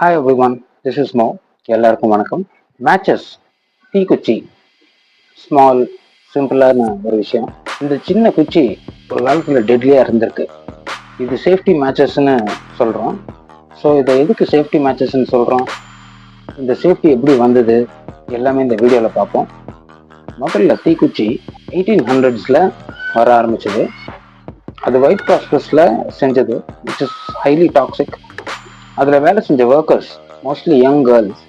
Hi everyone this is மோ எல்லாருக்கும் வணக்கம். மேட்சஸ் தீக்குச்சி ஸ்மால் சிம்பிளான ஒரு விஷயம். இந்த சின்ன குச்சி ஒரு காலத்தில் டெட்லியாக இருந்திருக்கு. இது சேஃப்டி மேட்சஸ்ன்னு சொல்கிறோம் ஸோ இதை எதுக்கு சேஃப்டி மேட்சஸ்ன்னு சொல்கிறோம் இந்த சேஃப்டி எப்படி வந்தது? எல்லாமே இந்த வீடியோவில் பார்ப்போம். முதல்ல தீக்குச்சி எயிட்டீன் ஹண்ட்ரட்ஸில் வர ஆரம்பிச்சது. அது ஒயிட் ப்ராஸ்பஸில் செஞ்சது இட் இஸ் ஹைலி டாக்ஸிக் அதில் வேலை செஞ்ச ஒர்க்கர்ஸ் மோஸ்ட்லி யங் கேர்ள்ஸ்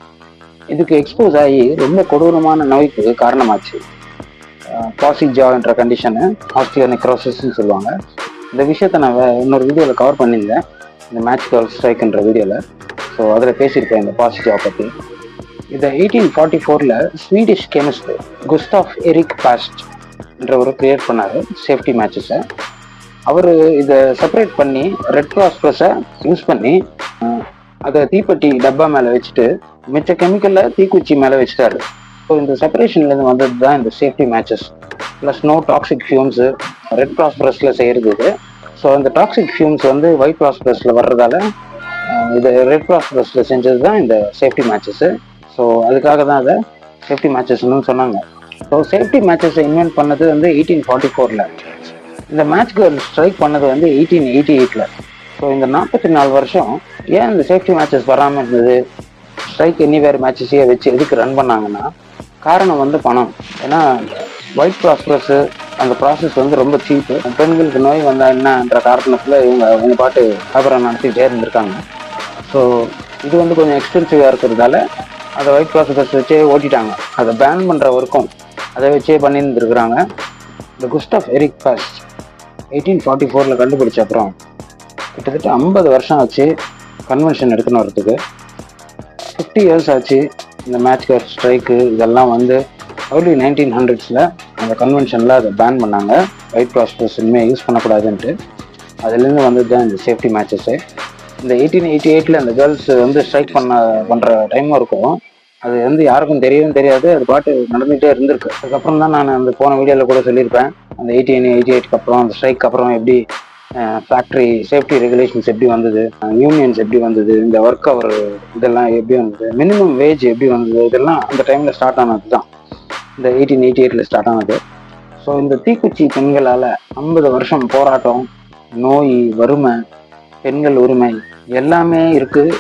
இதுக்கு எக்ஸ்போஸ் ஆகி ரொம்ப கொடூரமான நோய்க்கு காரணமாச்சு. பாசிஜா என்ற கண்டிஷனு ஆஸ்டியோ நெக்ரோசிஸ்ன்னு சொல்லுவாங்க. இந்த விஷயத்தை நான் இன்னொரு வீடியோவில் கவர் பண்ணியிருந்தேன். இந்த மேட்ச் கேர்ள் ஸ்ட்ரைக்ன்ற வீடியோவில் ஸோ அதில் பேசியிருப்பேன் இந்த பாசி பாசிஜா பற்றி இதை எயிட்டீன் ஃபார்ட்டி ஃபோரில் Swedish chemist Gustaf Erik Pasch என்றவர் கிரியேட் பண்ணார். சேஃப்டி மேட்சஸை அவர் இதை செப்பரேட் பண்ணி ரெட் கிராஸ் ப்ரெஸ்ஸை யூஸ் பண்ணி அதை தீப்பெட்டி டப்பா மேலே வச்சுட்டு மிச்ச கெமிக்கலில் தீக்குச்சி மேலே வச்சுட்டாரு. ஸோ இந்த செப்பரேஷன்லேருந்து வந்தது தான் இந்த safety matches plus no toxic fumes red ப்ராஸ்பரஸில் செய்கிறது இது. ஸோ அந்த டாக்ஸிக் ஃபியூம்ஸ் வந்து ஒயிட் ப்ராஸ்பரஸில் வர்றதால இது ரெட் ப்ராஸ்பரஸில் செஞ்சது தான் இந்த சேஃப்டி மேட்சஸ்ஸு ஸோ அதுக்காக தான் அதை சேஃப்டி மேட்சஸ்னு சொன்னாங்க. ஸோ சேஃப்டி மேட்சஸை இன்வென்ட் பண்ணது வந்து எயிட்டீன் ஃபார்ட்டி ஃபோரில் இந்த மேட்ச் கேர்ள் ஸ்ட்ரைக் பண்ணது வந்து எயிட்டீன் எயிட்டி எயிட்டில் ஸோ இந்த நாற்பத்தி நாலு வருஷம் ஏன் இந்த சேஃப்டி மேட்சஸ் வராமல் இருந்தது? ஸ்ட்ரைக் வேறு மேட்சஸையே வச்சு எதுக்கு ரன் பண்ணாங்கன்னா காரணம் வந்து பணம். ஏன்னா ஒயிட் ப்ராஸ்பரஸ் அந்த ப்ராசஸ் வந்து ரொம்ப சீப்பு பெண்களுக்கு நோய் வந்தால் என்னன்ற காரணத்தில் இவங்க அவங்க பாட்டு வியாபாரம் நடத்திட்டே இருந்திருக்காங்க. ஸோ இது வந்து கொஞ்சம் எக்ஸ்பென்சிவாக இருக்கிறதால அதை ஒயிட் ப்ராசஸ் வச்சே ஓட்டிட்டாங்க. அதை பேன் பண்ணுற வரைக்கும் அதை வச்சே பண்ணியிருந்துருக்குறாங்க. இந்த Gustaf Erik Pasch eighteen forty ஃபோரில் கண்டுபிடிச்ச அப்புறம் கிட்டத்தட்ட ஐம்பது வருஷம் ஆச்சு கன்வென்ஷன் எடுத்துன்னு வரதுக்கு. ஃபிஃப்டி இயர்ஸ் ஆச்சு இந்த மேட்ச் கேர் ஸ்ட்ரைக்கு இதெல்லாம் வந்து early நைன்டீன் ஹண்ட்ரட்ஸில் அந்த கன்வென்ஷனில் அதை பேன் பண்ணாங்க. ஒயிட் ப்ராஸ்டர்ஸ் இனிமேல் யூஸ் பண்ணக்கூடாதுன்ட்டு. அதுலேருந்து வந்தது தான் இந்த சேஃப்டி மேட்சஸ்ஸு இந்த எயிட்டீன் எயிட்டி எயிட்டில் அந்த கேர்ள்ஸ் வந்து ஸ்ட்ரைக் பண்ண பண்ணுற டைமும் இருக்கும். அது வந்து யாருக்கும் தெரியவும் தெரியாது. அது பாட்டு நடந்துகிட்டே இருந்திருக்கு. அதுக்கப்புறம் தான் நான் அந்த போன வீடியோவில் கூட சொல்லியிருப்பேன். அந்த எயிட்டீன் எயிட்டி எயிட்க்கு அப்புறம் அந்த ஸ்ட்ரைக் அப்புறம் எப்படி ஃபேக்ட்ரி சேஃப்டி ரெகுலேஷன்ஸ் எப்படி வந்தது யூனியன்ஸ் எப்படி வந்தது இந்த ஒர்க் அவர் இதெல்லாம் எப்படி வந்தது மினிமம் வேஜ் எப்படி வந்தது இதெல்லாம் அந்த டைமில் ஸ்டார்ட் ஆனது தான். இந்த எயிட்டீன் எயிட்டி எயிட்டில் ஸ்டார்ட் ஆனது. ஸோ இந்த தீக்குச்சி பெண்களால் ஐம்பது வருஷம் போராட்டம் நோய் வறுமை பெண்கள் உரிமை எல்லாமே இருக்குது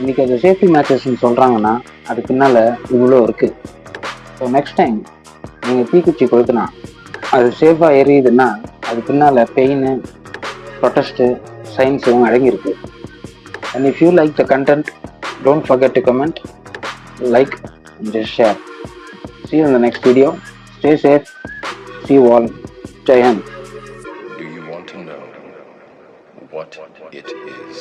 இன்றைக்கி அது சேஃப்டி மேட்சஸ்ன்னு சொல்கிறாங்கன்னா அது பின்னால் இவ்வளோ இருக்குது ஸோ நெக்ஸ்ட் டைம் நீங்கள் தீக்குச்சி கொளுத்துனா அது சேஃபாக எரியுதுன்னா அது பின்னால் பெயின் ப்ரொட்டஸ்ட்டு சயின்ஸும் அடங்கியிருக்கு. And if you like the content don't forget to comment like and share see you in the next video. Stay safe. See you all. Jai hind. Do you want to know what it is?